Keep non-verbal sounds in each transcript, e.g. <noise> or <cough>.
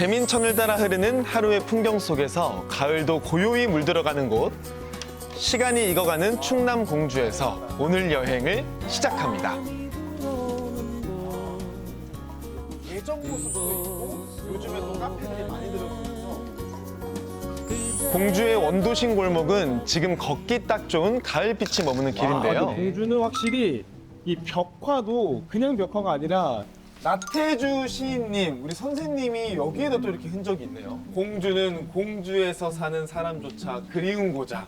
재민천을 따라 흐르는 하루의 풍경 속에서 가을도 고요히 물들어가는 곳. 시간이 익어가는 충남 공주에서 오늘 여행을 시작합니다. 공주의 원도심 골목은 지금 걷기 딱 좋은 가을빛이 머무는 길인데요. 공주는 확실히 이 벽화도 그냥 벽화가 아니라 나태주 시인님, 우리 선생님이 여기에도 또 이렇게 흔적이 있네요. 공주는 공주에서 사는 사람조차 그리운 고장.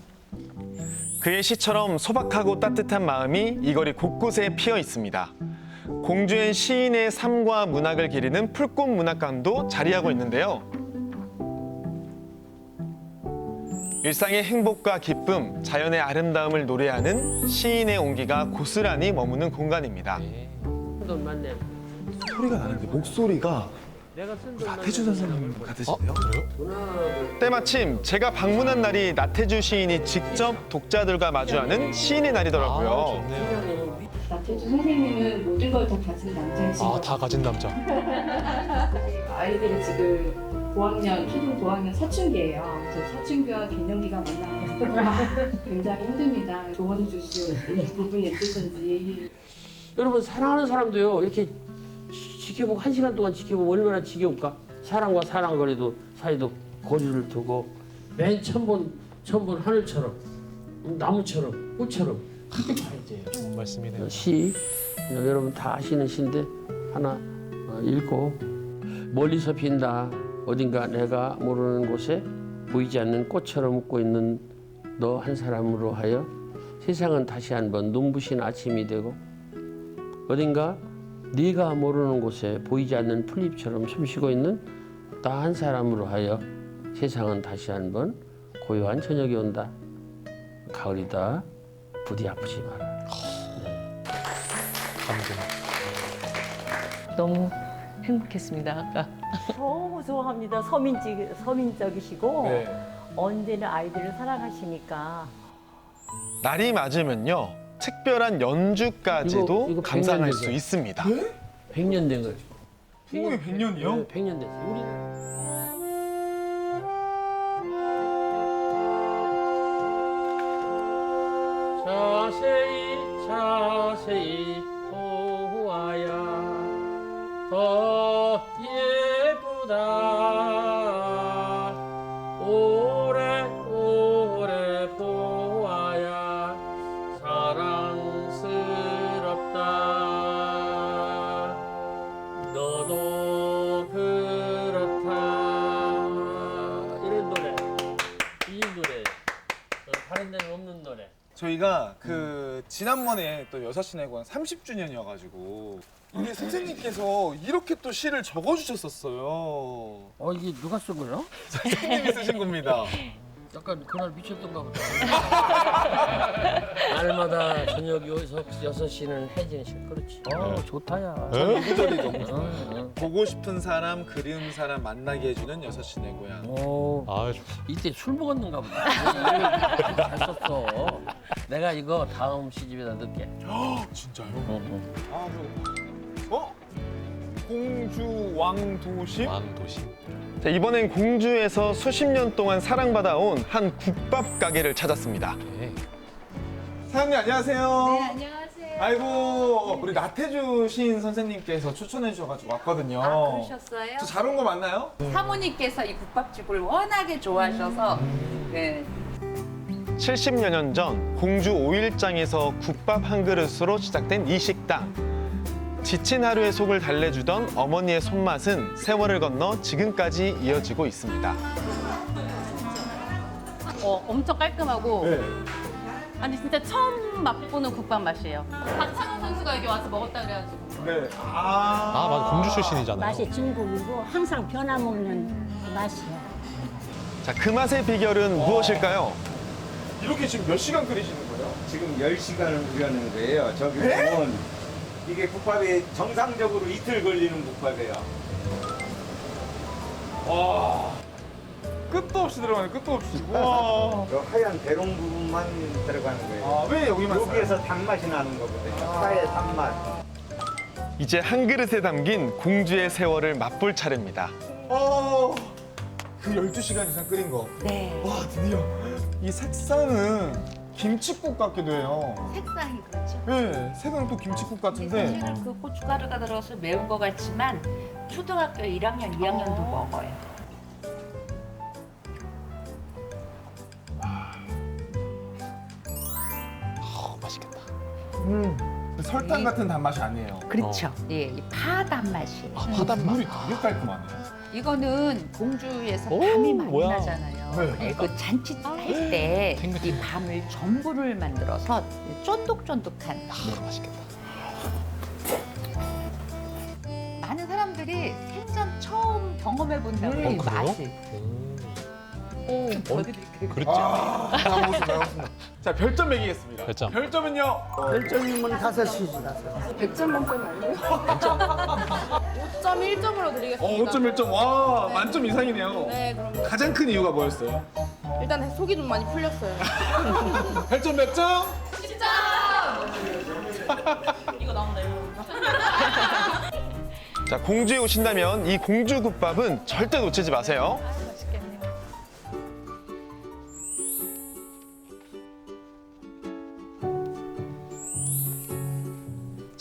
그의 시처럼 소박하고 따뜻한 마음이 이 거리 곳곳에 피어 있습니다. 공주의 시인의 삶과 문학을 기리는 풀꽃 문학관도 자리하고 있는데요. 일상의 행복과 기쁨, 자연의 아름다움을 노래하는 시인의 온기가 고스란히 머무는 공간입니다. 돈 많네. 소리가 나는데 목소리가 나태주 선생님 같으신데요? 때마침 제가 방문한 날이 나태주 시인이 직접 독자들과 마주하는 시인의 날이더라고요. 나태주 선생님은 모든 걸 다 가진 남자이신 아, 것다 가진 남자. <laughs> 아이들이 지금 고학년, 초등 고학년 사춘기예요. 그래서 사춘기와 갱년기가 만나서 <laughs> 굉장히 힘듭니다. 조언해 주실 부분이 있으신지. 여러분 사랑하는 사람도요 이렇게 지- 지켜보고 한 시간 동안 지켜보면 얼마나 지겨울까? 사람과 사랑 거리도 사이도 거리를 두고 맨 처음 본 처음 본 하늘처럼 나무처럼 꽃처럼 그렇게 봐야 돼요. 좋은 말씀이네요. 시 어, 여러분 다 아시는 시인데 하나 어, 읽고 멀리서 핀다 어딘가 내가 모르는 곳에 보이지 않는 꽃처럼 웃고 있는 너 한 사람으로 하여 세상은 다시 한번 눈부신 아침이 되고 어딘가 네가 모르는 곳에 보이지 않는 풀잎처럼 숨쉬고 있는 나 한 사람으로 하여 세상은 다시 한번 고요한 저녁이 온다 가을이다 부디 아프지 마라. 감동. 너무 행복했습니다. 아까. 너무 좋아합니다. 서민지, 서민적이시고 네. 언제나 아이들을 사랑하시니까 날이 맞으면요. 특별한 연주까지도 이거- 이거 감상할 백년 수. 있습니다. 100년 된 거죠. 풍금이 100년이요? 100년 됐어요. 우리 자세히 자세히 보아야 더 저희가 그 지난번에 또 여사신의관 30주년이어가지고 우리 선생님께서 이렇게 또 시를 적어주셨었어요. 어 이게 누가 쓴 거예요? <laughs> 선생님이 쓰신 겁니다. 약간 그날 미쳤던가 보다 <laughs> 날마다 저녁 여섯, 여섯 시는 혜진 씨 그렇지. 어 좋다야. 이 구절이 너무 어, 어. 보고 싶은 사람, 그리운 사람 만나게 해주는 여사신의 고향. 오, 아, 좋- 이때 술 먹었는가 보다. <laughs> 잘 썼어 내가 이거 다음 시집에다 넣을게 진짜요? 어, 어. 아, 저... 어? 공주 왕도심? 왕도심. 자, 이번엔 공주에서 수십 년 동안 사랑받아온 한 국밥 가게를 찾았습니다. 네. 사장님 안녕하세요. 네, 안녕하세요. 아이고 우리 나태주 시인 선생님께서 추천해 주셔가지고 왔거든요. 아, 그러셨어요? 저 잘 온 거 맞나요? 사모님께서 이 국밥집을 워낙에 좋아하셔서 네. 70여 년 전 공주 오일장에서 국밥 한 그릇으로 시작된 이 식당. 지친 하루의 속을 달래주던 어머니의 손맛은 세월을 건너 지금까지 이어지고 있습니다. 어, 엄청 깔끔하고 네. 아니 진짜 처음 맛보는 국밥 맛이에요. 박찬호 선수가 여기 와서 먹었다 그래가지고. 네. 아, 아, 맞아. 공주 출신이잖아요. 맛이 진국이고 항상 변함없는 맛이야. 자, 그 맛의 비결은 무엇일까요? 이렇게 지금 몇 시간 끓이시는 거예요? 지금 10시간을 우려낸 거예요. 저기 보면 이게 국밥이 정상적으로 이틀 걸리는 국밥이에요. 와. 끝도 없이 들어가네, 끝도 없이. <laughs> 와. 저 하얀 대롱 부분만 들어가는 거예요. 아, 왜 여기만? 여기에서 단맛이 나는 거거든요. 파의 단맛. 이제 한 그릇에 담긴 공주의 세월을 맛볼 차례입니다. 어. 그 12시간 이상 끓인 거. 네. 와, 드디어. 이 색상은 김치국 같기도 해요. 색상이 그렇죠. 네, 색은 또 김치국 같은데. 사실은 그 고춧가루가 들어가서 매운 것 같지만 초등학교 1학년, 2학년도 먹어요. 음, 설탕 같은 단맛이 아니에요. 그렇죠. 예, 이 파 단 맛이에요. 국물이 되게 깔끔하네요. 이거는 공주에서 밤이 많이 뭐야. 나잖아요. 네. 네, 그 잔치 할 때 이 밤을 전부를 만들어서 쫀득쫀득한. 맛있겠다. 많은 사람들이 생전 처음 경험해 본다고 음. 이 어, 그래요? 맛을. 어, 더 드릴게요. 그렇죠. 아, 다 먹었습니다. 다 먹었습니다. 자, 별점 매기겠습니다. 별점. 별점은요? 별점이면 다섯 시지 다섯. 100점 만점 아니에요? 5.1점으로 드리겠습니다. 어, 5.1점. 와, 만점 이상이네요. 네, 그럼 가장 큰 이유가 뭐였어요? 일단 속이 좀 많이 풀렸어요. <laughs> 별점 몇 점? <laughs> 자, 공주에 오신다면 이 공주국밥은 절대 놓치지 마세요.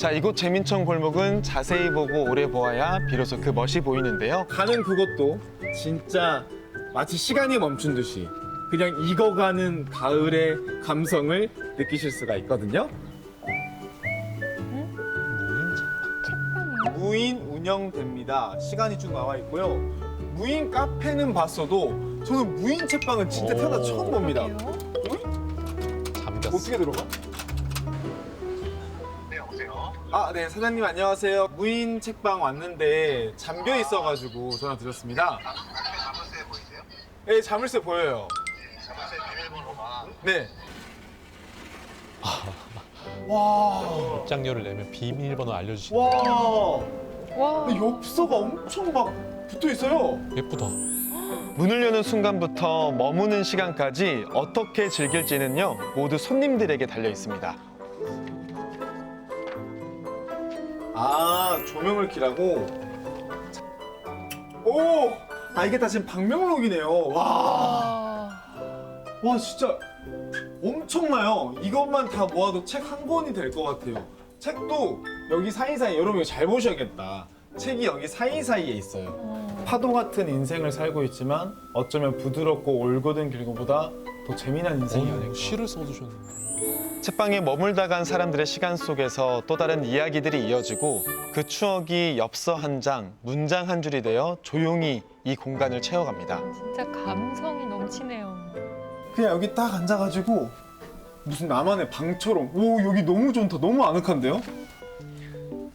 자, 이곳 재민청 골목은 자세히 보고 오래 보아야 비로소 그 멋이 보이는데요. 가는 그것도 진짜 마치 시간이 멈춘 듯이 그냥 익어가는 가을의 감성을 느끼실 수가 있거든요. 무인 운영됩니다. 시간이 쭉 나와 있고요. 무인 카페는 봤어도 저는 무인 책방은 진짜 태어나 오. 처음 봅니다. 잠겼어. 어떻게 들어가? 아, 네, 사장님 안녕하세요. 무인 책방 왔는데 잠겨 있어가지고 전화 드렸습니다. 자물쇠 보이세요? 네, 자물쇠 보여요. 자물쇠 비밀번호가? 네. 와, 입장료를 내면 비밀번호 알려주시는 와, 와. 엽서가 엄청 막 붙어 있어요. 예쁘다. 문을 여는 순간부터 머무는 시간까지 어떻게 즐길지는요, 모두 손님들에게 달려 있습니다. 아, 조명을 켜라고. 오, 아 이게 다 지금 방명록이네요. 와, 와 진짜 엄청나요. 이것만 다 모아도 책 한 권이 될 것 같아요. 책도 여기 사이사이 여러분 잘 보셔야겠다. 책이 여기 사이사이에 있어요. 파도 같은 인생을 살고 있지만 어쩌면 부드럽고 올곧은 길고보다 더 재미난 인생이 아닐까. 어, 시를 써주셨네. 책방에 머물다 간 사람들의 시간 속에서 또 다른 이야기들이 이어지고 그 추억이 엽서 한 장, 문장 한 줄이 되어 조용히 이 공간을 채워갑니다. 진짜 감성이 넘치네요. 그냥 여기 딱 앉아가지고 무슨 나만의 방처럼 오 여기 너무 좋다 너무 아늑한데요?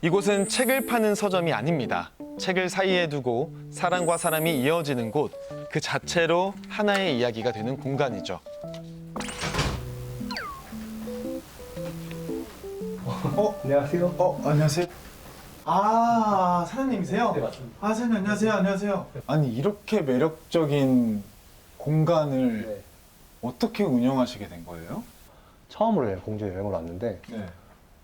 이곳은 책을 파는 서점이 아닙니다. 책을 사이에 두고 사람과 사람이 이어지는 곳, 그 자체로 하나의 이야기가 되는 공간이죠. 어 안녕하세요. 어 안녕하세요. 아 사장님이세요? 네 맞습니다. 아 사장님 안녕하세요 안녕하세요. 아니 이렇게 매력적인 공간을 어떻게 운영하시게 된 거예요? 처음으로 공주 여행을 왔는데 네.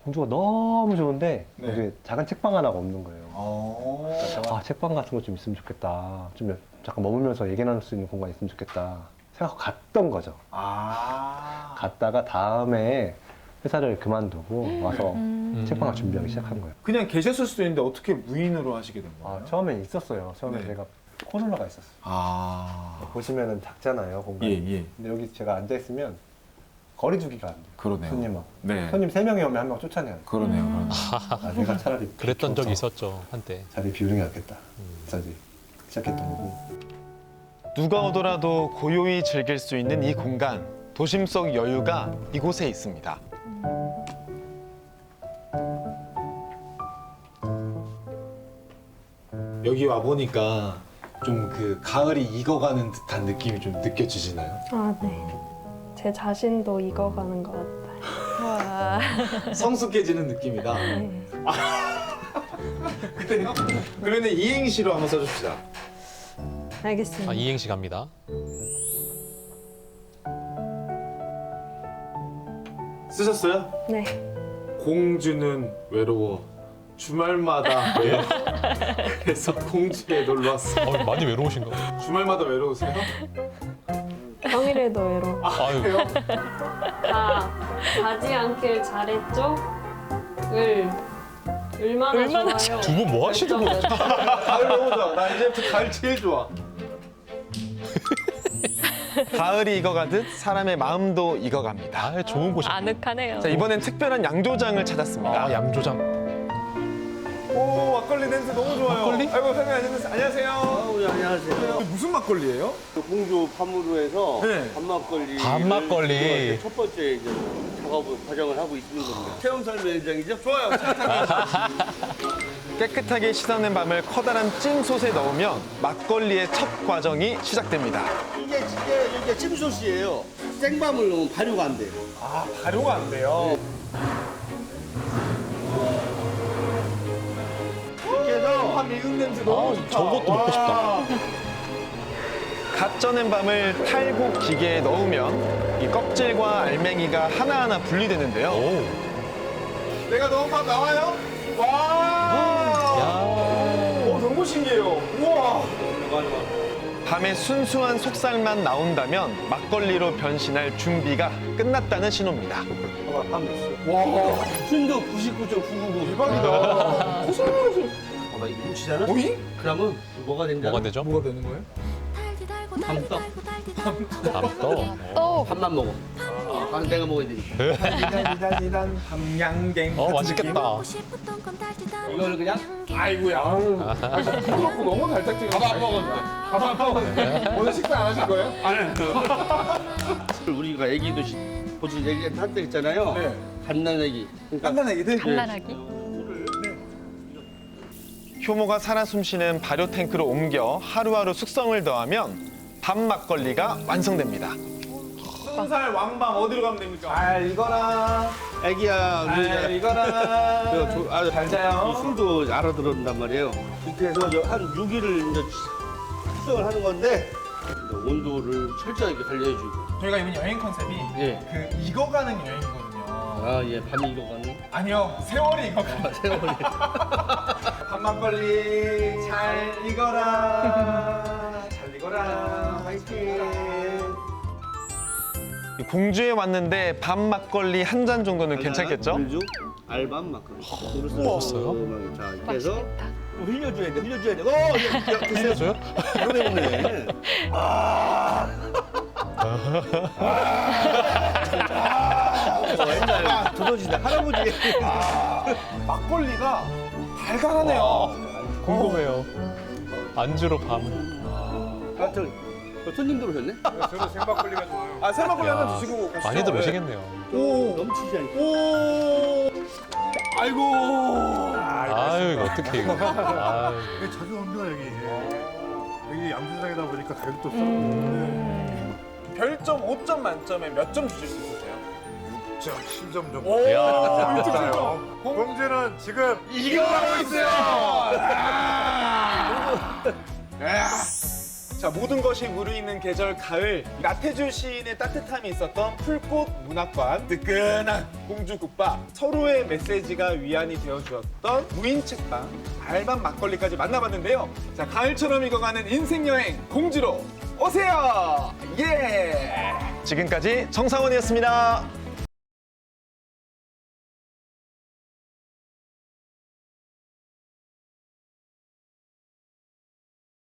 공주가 너무 좋은데 네. 여기 작은 책방 하나가 없는 거예요. 어. 아 책방 같은 거 좀 있으면 좋겠다. 좀 잠깐 머물면서 얘기 나눌 수 있는 공간 있으면 좋겠다. 생각하고 갔던 거죠. 아. 갔다가 다음에 회사를 그만두고 와서 음. 책방을 준비하기 시작한 거예요. 그냥 계셨을 수도 있는데 어떻게 무인으로 하시게 된 거예요? 아, 처음에 있었어요. 처음에 네. 제가 코로나가 있었어요. 아. 보시면은 작잖아요 공간이. 예 예. 근데 여기 제가 앉아 있으면 거리 두기가 안 돼요. 그러네요. 손님하고. 네. 손님 세 명이 오면 한 명 쫓아내요. 그러네요. 그러네요. 아, 내가 차라리 <laughs> 그랬던 적이 있었죠 한때. 자리 비우는 게 낫겠다. 그래서 이제 시작했던 거고. 누가 오더라도 고요히 즐길 수 있는 이 공간, 도심 속 여유가 이곳에 있습니다. 여기 와 보니까 좀 그 가을이 익어가는 듯한 느낌이 좀 느껴지시나요? 아, 네. 제 자신도 익어가는 것 같아요. 와. 성숙해지는 느낌이다. 네. <laughs> 그래요? 그러면 이행시로 한번 써줍시다. 알겠습니다. 아 이행시 갑니다. 쓰셨어요? 네. 공주는 외로워 주말마다 <laughs> <laughs> 그래서 공주에 놀러 왔어요. 어, 많이 외로우신가? 주말마다 외로우세요? 평일에도 외로. 아유, 다 가지 않길 잘했죠? 을 얼마나, 얼마나 좋아요. 두 분 뭐 하시는 거예요? 가을 너무 좋아. 나 이제부터 가을 제일 좋아. <laughs> 가을이 익어가듯 사람의 마음도 익어갑니다. 아, 좋은 곳이. 아늑하네요. 자, 이번엔 특별한 양조장을 찾았습니다. 아, 양조장. 오 막걸리 냄새 너무 좋아요. 막걸리? 아이고 선생님 안녕하세요. 안녕하세요. 네, 안녕하세요. 무슨 막걸리예요? 공주 밤으로에서 네. 밤막걸리. 밤막걸리. 첫 번째 이제 작업 과정을 하고 있는 겁니다. 체험설 매장이죠? 좋아요. <laughs> 깨끗하게 씻어낸 밤을 커다란 찜솥에 넣으면 막걸리의 첫 과정이 시작됩니다. 이게 이게 이게 찜소스예요. 생밤을 넣으면 발효가 안 돼요. 아 발효가 안 돼요. 이 너무 아, 좋다. 저것도 먹고 싶다. 갓 쪄낸 밤을 탈곡 기계에 넣으면 이 껍질과 알맹이가 하나하나 분리되는데요. 오. 내가 넣은 밥 나와요? 와. 야. 오 너무 신기해요. 우와. 밤에 순수한 속살만 나온다면 막걸리로 변신할 준비가 끝났다는 신호입니다. 와 순도 99.999. 대박이다. <laughs> 고슬고슬. 봐봐 이거 뭉치잖아. 오잉? 그러면 뭐가 된다? 뭐가 되죠? 뭐가 되는 거예요? 밤떡. 밥떡. 밥만 먹어. 아, 내가 먹어야 되니까. 디단디단 밤양갱. 어, 같은 맛있겠다. 이거를 그냥? 아이고야. 술 <laughs> 먹고 너무 달짝지근. 밥안 먹었는데. 밥안 먹었는데. 오늘 식사 안 하실 거예요? 우리가 애기도 시- 보통 애기 한때 있잖아요. 네. 갓난 애기. 그러니까 깐난 애기들. 간단하기. 효모가 살아 숨쉬는 발효 탱크로 옮겨 하루하루 숙성을 더하면 밤 막걸리가 완성됩니다. 순살 왕밤 어디로 가면 됩니까? 아 이거랑. 애기야. 아 이거랑. 저, 저, 아, 잘 자요. 술도 알아들었단 말이에요. 이렇게 해서 저한 6일을 이제 숙성을 하는 건데 온도를 철저하게 관리해주고. 저희가 이번 여행 컨셉이 예. 그 익어가는 여행이거든요. 아, 예, 밤이 익어가는. 아니요, 세월이 익어가는. 아, 세월이. <laughs> 밥막걸리 잘 익어라. 잘 익어라. 화이팅. 공주에 왔는데 밤 막걸리 한 잔 정도는 괜찮겠죠? 물주, 알밤 막걸리. 먹었어요? 자, 이렇게 해서 좀 흘려줘야 돼, 흘려줘야 돼. 어, 야, 야, 드세요. 해줘요? 이거 먹네. 아. 어, 옛날 두더지다 할아버지. 막걸리가 달달하네요. 궁금해요. 안주로 밤. 아, 저, 저 손님들 오셨네? 저도 생막걸리가 좋아요. 아, 생막걸리 야, 하나 드시고 가시죠. 많이들 네. 오시겠네요. 오, 넘치지 않게. 오. 아이고. 아유, 이거 어떡해, 이거. 아유. 자주 옵니다 여기. 여기 양조장이다 보니까 가격도 싸고. 음. 별점 5점 만점에 몇 점 주실 수 있으세요? 6점, 10점 정도. 오, 야, 6점 진짜요? 7점. 공주는 지금 이겨가고 있어요. 야. 자 모든 것이 무르익는 계절 가을 나태주 시인의 따뜻함이 있었던 풀꽃 문학관 뜨끈한 공주국밥 서로의 메시지가 위안이 되어주었던 무인 책방 알밤 막걸리까지 만나봤는데요 자 가을처럼 익어가는 인생 여행 공주로 오세요 예 지금까지 정상원이었습니다.